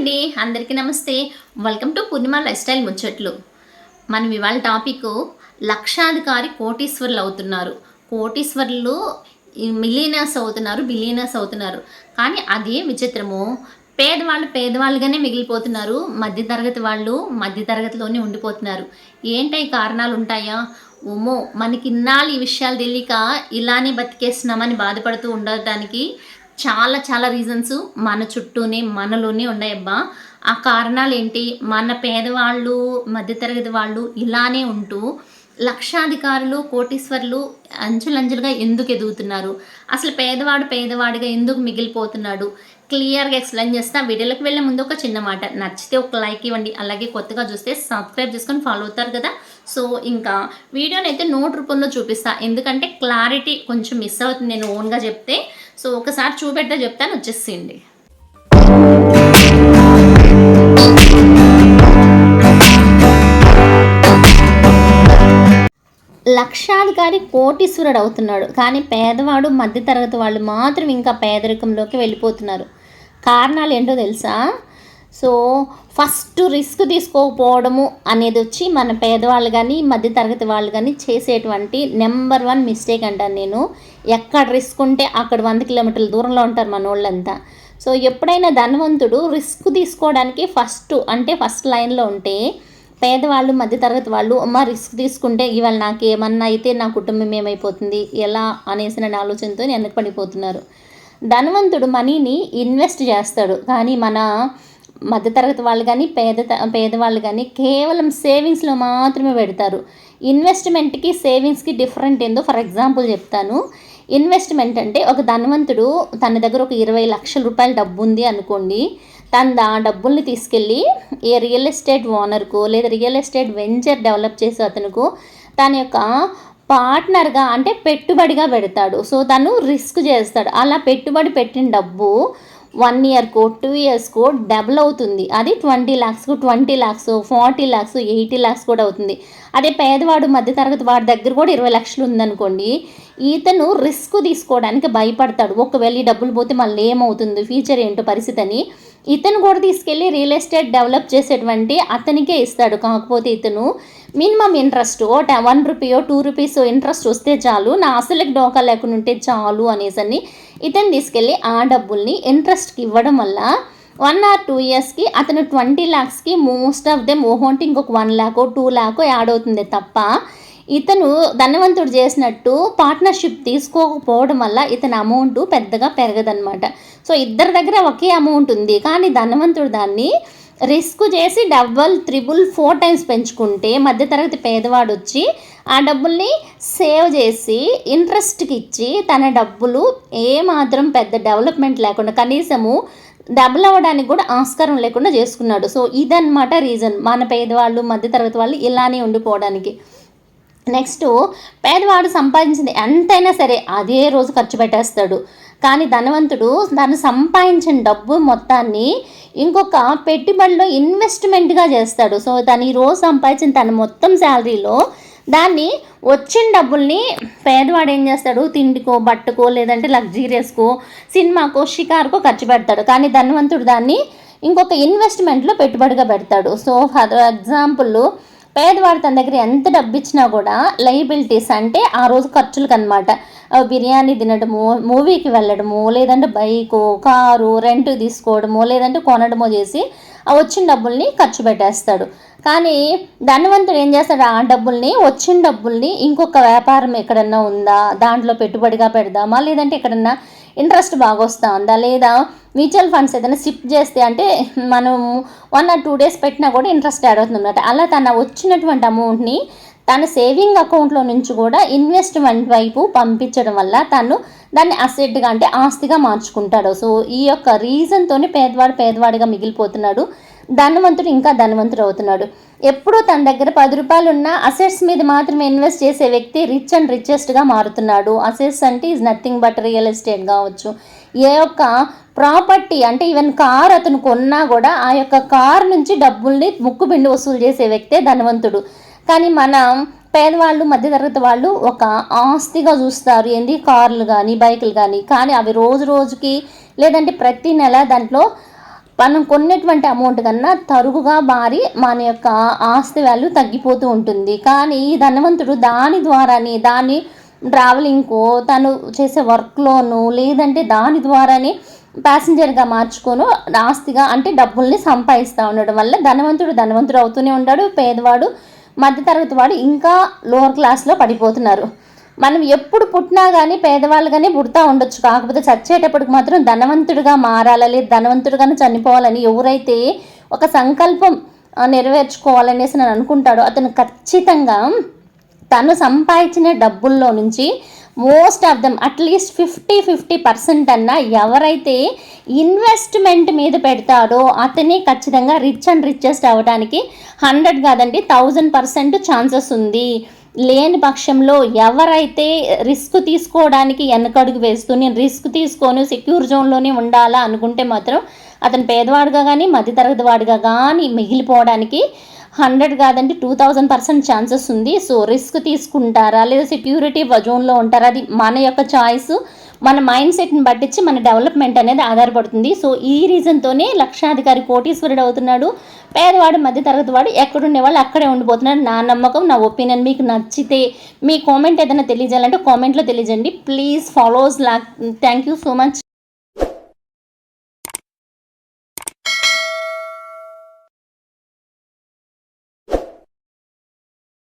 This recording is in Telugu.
అండి. అందరికీ నమస్తే. Welcome to Purnima life style ముచ్చట్లు. మనం ఇవాళ టాపిక్ లక్షాధికారి కోటీశ్వర్లు అవుతున్నారు. కోటీశ్వర్లు మిలీనర్స్ అవుతున్నారు బిలీనర్స్ అవుతున్నారు. కానీ అదే విచిత్రము. పేదవాళ్ళు పేదవాళ్ళుగానే మిగిలిపోతున్నారు. మధ్యతరగతి వాళ్ళు మధ్యతరగతిలోనే ఉండిపోతున్నారు. ఏంటై కారణాలు ఉంటాయా? ఉమో మనకి ఇన్నాళ్ళు ఈ విషయాలు తెలియక ఇలానే బతికేస్తున్నామని బాధపడుతూ ఉండటానికి చాలా చాలా రీజన్స్ మన చుట్టూనే మనలోనే ఉన్నాయబ్బా. ఆ కారణాలు ఏంటి మన పేదవాళ్ళు మధ్యతరగతి వాళ్ళు ఇలానే ఉంటూ లక్షాధికారులు కోటీశ్వర్లు అంచులంచులుగా ఎందుకు ఎదుగుతున్నారు? అసలు పేదవాడు పేదవాడిగా ఎందుకు మిగిలిపోతున్నాడు? క్లియర్గా ఎక్స్ప్లెయిన్ చేస్తా వీడియోలోకి వెళ్ళే ముందు ఒక చిన్న మాట. నచ్చితే ఒక లైక్ ఇవ్వండి. అలాగే కొత్తగా చూస్తే సబ్స్క్రైబ్ చేసుకొని ఫాలో అవుతారు కదా. సో ఇంకా వీడియోని అయితే నోట్ రూపంలో చూపిస్తా. ఎందుకంటే క్లారిటీ కొంచెం మిస్ అవుతుంది నేను ఓన్గా చెప్తే. సో ఒకసారి చూపెడితే చెప్తాను వచ్చేసింది. లక్షాధికారి కోటీశ్వరుడు అవుతున్నాడు. కానీ పేదవాడు మధ్యతరగతి వాళ్ళు మాత్రం ఇంకా పేదరికంలోకి వెళ్ళిపోతున్నారు. కారణాలు ఏంటో తెలుసా? సో ఫస్ట్ రిస్క్ తీసుకోకపోవడము అనేది వచ్చి మన పేదవాళ్ళు కానీ మధ్యతరగతి వాళ్ళు కానీ చేసేటువంటి నెంబర్ వన్ మిస్టేక్ అంటాను నేను. ఎక్కడ రిస్క్ ఉంటే అక్కడ వంద కిలోమీటర్ల దూరంలో ఉంటారు మన వాళ్ళంతా సో ఎప్పుడైనా ధనవంతుడు రిస్క్ తీసుకోవడానికి ఫస్ట్ అంటే ఫస్ట్ లైన్లో ఉంటే పేదవాళ్ళు మధ్యతరగతి వాళ్ళు అమ్మ రిస్క్ తీసుకుంటే ఇవాళ నాకు ఏమన్నా అయితే నా కుటుంబం ఏమైపోతుంది? ఎలా? అనేసిన ఆలోచనతో వెనక పడిపోతున్నారు. ధనవంతుడు మనీని ఇన్వెస్ట్ చేస్తాడు. కానీ మన మధ్యతరగతి వాళ్ళు కానీ పేద పేదవాళ్ళు కానీ కేవలం సేవింగ్స్లో మాత్రమే పెడతారు. ఇన్వెస్ట్మెంట్కి సేవింగ్స్కి డిఫరెంట్ ఏందో ఫర్ ఎగ్జాంపుల్ చెప్తాను. ఇన్వెస్ట్మెంట్ అంటే ఒక ధనవంతుడు తన దగ్గర ఒక ఇరవై లక్షల రూపాయల డబ్బు ఉంది అనుకోండి తను ఆ డబ్బుల్ని తీసుకెళ్ళి ఏ రియల్ ఎస్టేట్ ఓనర్కు లేదా రియల్ ఎస్టేట్ వెంచర్ డెవలప్ చేసే అతనుకు తన యొక్క పార్ట్నర్గా అంటే పెట్టుబడిగా పెడతాడు. సో తను రిస్క్ చేస్తాడు. అలా పెట్టుబడి పెట్టిన డబ్బు వన్ ఇయర్కో టూ ఇయర్స్కో డబుల్ అవుతుంది. అది twenty ల్యాక్స్కు twenty lakhs forty lakhs eighty lakhs కూడా అవుతుంది. అదే పేదవాడు మధ్యతరగతి వాడి దగ్గర కూడా ఇరవై లక్షలు ఉందనుకోండి ఇతను రిస్క్ తీసుకోవడానికి భయపడతాడు. ఒకవేళ ఈ డబ్బులు పోతే మళ్ళీ ఏమవుతుంది? ఫ్యూచర్ ఏంటో పరిస్థితి అని ఇతను కూడా తీసుకెళ్ళి రియల్ ఎస్టేట్ డెవలప్ చేసేటువంటి అతనికే ఇస్తాడు. కాకపోతే ఇతను మినిమం ఇంట్రెస్ట్ ఓ వన్ రూపీయో టూ రూపీస్ ఇంట్రెస్ట్ వస్తే చాలు. నా అసలుకి డోకా లేకుండా ఉంటే చాలు అనేసని ఇతను తీసుకెళ్ళి ఆ డబ్బుల్ని ఇంట్రెస్ట్కి ఇవ్వడం వల్ల వన్ ఆర్ టూ ఇయర్స్కి అతను ట్వంటీ ల్యాక్స్కి మోస్ట్ ఆఫ్ దెమ్ ఓహోంటి ఇంకొక one lakh two lakh add అవుతుంది తప్ప ఇతను ధనవంతుడు చేసినట్టు పార్ట్నర్షిప్ తీసుకోకపోవడం వల్ల ఇతని అమౌంట్ పెద్దగా పెరగదనమాట సో ఇద్దరి దగ్గర ఒకే అమౌంట్ ఉంది. కానీ ధనవంతుడు దాన్ని రిస్క్ చేసి డబల్ త్రిబుల్ ఫోర్ టైమ్స్ పెంచుకుంటే మధ్యతరగతి పేదవాడు వచ్చి ఆ డబ్బుల్ని సేవ్ చేసి ఇంట్రెస్ట్కి ఇచ్చి తన డబ్బులు ఏమాత్రం పెద్ద డెవలప్మెంట్ లేకుండా కనీసము డబుల్ అవ్వడానికి కూడా ఆస్కారం లేకుండా చేసుకున్నాడు. సో ఇదన్నమాట రీజన్ మన పేదవాళ్ళు మధ్యతరగతి వాళ్ళు ఇలానే ఉండిపోవడానికి. నెక్స్ట్ పేదవాడు సంపాదించింది ఎంతైనా సరే అదే రోజు ఖర్చు పెట్టేస్తాడు. కానీ ధనవంతుడు తను సంపాదించిన డబ్బు మొత్తాన్ని ఇంకొక పెట్టుబడిలో ఇన్వెస్ట్మెంట్గా చేస్తాడు. సో తను ఈ రోజు సంపాదించిన తన మొత్తం శాలరీలో దాన్ని వచ్చిన డబ్బుల్ని పేదవాడు ఏం చేస్తాడు? తిండికో బట్టకో లేదంటే లగ్జీరియస్కో సినిమాకో షికార్కో ఖర్చు పెడతాడు. కానీ ధనవంతుడు దాన్ని ఇంకొక ఇన్వెస్ట్మెంట్లో పెట్టుబడిగా పెడతాడు. సో ఫర్ ఎగ్జాంపుల్ పేదవాడు తన దగ్గర ఎంత డబ్బు ఇచ్చినా కూడా లైబిలిటీస్ అంటే ఆ రోజు ఖర్చులకు అనమాట బిర్యానీ తినడము మూవీకి వెళ్ళడము లేదంటే బైకు కారు రెంట్ తీసుకోవడము లేదంటే కొనడమో చేసి ఆ వచ్చిన డబ్బుల్ని ఖర్చు పెట్టేస్తాడు. కానీ ధనవంతుడు ఏం చేస్తాడు? ఆ డబ్బుల్ని వచ్చిన డబ్బుల్ని ఇంకొక వ్యాపారం ఎక్కడన్నా ఉందా? దాంట్లో పెట్టుబడిగా పెడదామా? లేదంటే ఎక్కడన్నా ఇంట్రెస్ట్ బాగా వస్తూ ఉందా లేదా మ్యూచువల్ ఫండ్స్ ఏదైనా షిఫ్ట్ చేస్తే అంటే మనం వన్ ఆర్ టూ డేస్ పెట్టినా కూడా ఇంట్రెస్ట్ యాడ్ అవుతుంది అన్నమాట అలా తన వచ్చినటువంటి అమౌంట్ని తన సేవింగ్ అకౌంట్లో నుంచి కూడా ఇన్వెస్ట్మెంట్ వైపు పంపించడం వల్ల తను దాన్ని అసెట్గా అంటే ఆస్తిగా మార్చుకుంటాడు. సో ఈ యొక్క రీజన్తోనే పేదవాడు పేదవాడిగా మిగిలిపోతున్నాడు. ధనవంతుడు ఇంకా ధనవంతుడు అవుతున్నాడు. ఎప్పుడూ తన దగ్గర పది రూపాయలు ఉన్న అసెట్స్ మీద మాత్రమే ఇన్వెస్ట్ చేసే వ్యక్తి రిచ్ అండ్ రిచెస్ట్గా మారుతున్నాడు. అసెట్స్ అంటే is nothing but real estate కావచ్చు. ఏ యొక్క ప్రాపర్టీ అంటే ఈవెన్ కార్ అతను కొన్నా కూడా ఆ యొక్క కార్ నుంచి డబ్బుల్ని ముక్కు పిండి వసూలు చేసే వ్యక్తే ధనవంతుడు. కానీ మనం పేదవాళ్ళు మధ్యతరగతి వాళ్ళు ఒక ఆస్తిగా చూస్తారు. ఏంది? కార్లు కానీ బైకులు కానీ కానీ అవి రోజు రోజుకి లేదంటే ప్రతి నెల దాంట్లో మనం కొన్నటువంటి అమౌంట్ కన్నా తరుగుగా మారి మన యొక్క ఆస్తి వాల్యూ తగ్గిపోతూ ఉంటుంది. కానీ ఈ ధనవంతుడు దాని ద్వారానే దాని ట్రావెలింగ్కో తను చేసే వర్క్లోను లేదంటే దాని ద్వారానే ప్యాసింజర్గా మార్చుకొని ఆస్తిగా అంటే డబ్బుల్ని సంపాదిస్తూ ఉండడం వల్ల ధనవంతుడు ధనవంతుడు అవుతూనే ఉంటాడు. పేదవాడు మధ్యతరగతి వాడు ఇంకా లోవర్ క్లాస్లో పడిపోతున్నారు. మనం ఎప్పుడు పుట్టినా కానీ పేదవాళ్ళుగానే పుడతా ఉండొచ్చు. కాకపోతే చచ్చేటప్పటికి మాత్రం ధనవంతుడిగా మారాలని ధనవంతుడిగానే చనిపోవాలని ఎవరైతే ఒక సంకల్పం నెరవేర్చుకోవాలనేసి నేను అనుకుంటాడో అతను ఖచ్చితంగా తను సంపాదించిన డబ్బుల్లో నుంచి most of them at least fifty fifty percent అన్న ఎవరైతే ఇన్వెస్ట్మెంట్ మీద పెడతాడో అతనే ఖచ్చితంగా రిచ్ అండ్ రిచెస్ట్ అవ్వడానికి హండ్రెడ్ కాదండి థౌజండ్ పర్సెంట్ ఛాన్సెస్ ఉంది. లేని పక్షంలో ఎవరైతే రిస్క్ తీసుకోవడానికి వెనకడుగు వేస్తూ నేను రిస్క్ తీసుకొని సెక్యూర్ జోన్లోనే ఉండాలా అనుకుంటే మాత్రం అతను పేదవాడుగా కానీ మధ్యతరగతి వాడిగా కానీ మిగిలిపోవడానికి హండ్రెడ్ కాదండి టూ థౌజండ్ పర్సెంట్ ఛాన్సెస్ ఉంది. సో రిస్క్ తీసుకుంటారా? లేదా సెక్యూరిటీ జోన్లో ఉంటారా? అది మన యొక్క చాయిస్. మన మైండ్ సెట్ని పట్టించి మన డెవలప్మెంట్ అనేది ఆధారపడుతుంది. సో ఈ రీజన్తోనే లక్షాధికారి కోటీశ్వరుడు అవుతున్నాడు. పేదవాడు మధ్యతరగతి వాడు ఎక్కడుండే వాళ్ళు అక్కడే ఉండిపోతున్నాడు నా నమ్మకం నా ఒపీనియన్ మీకు నచ్చితే మీ కామెంట్ ఏదైనా తెలియజేయాలంటే కామెంట్లో తెలియజేయండి. Please follows like thank you so much.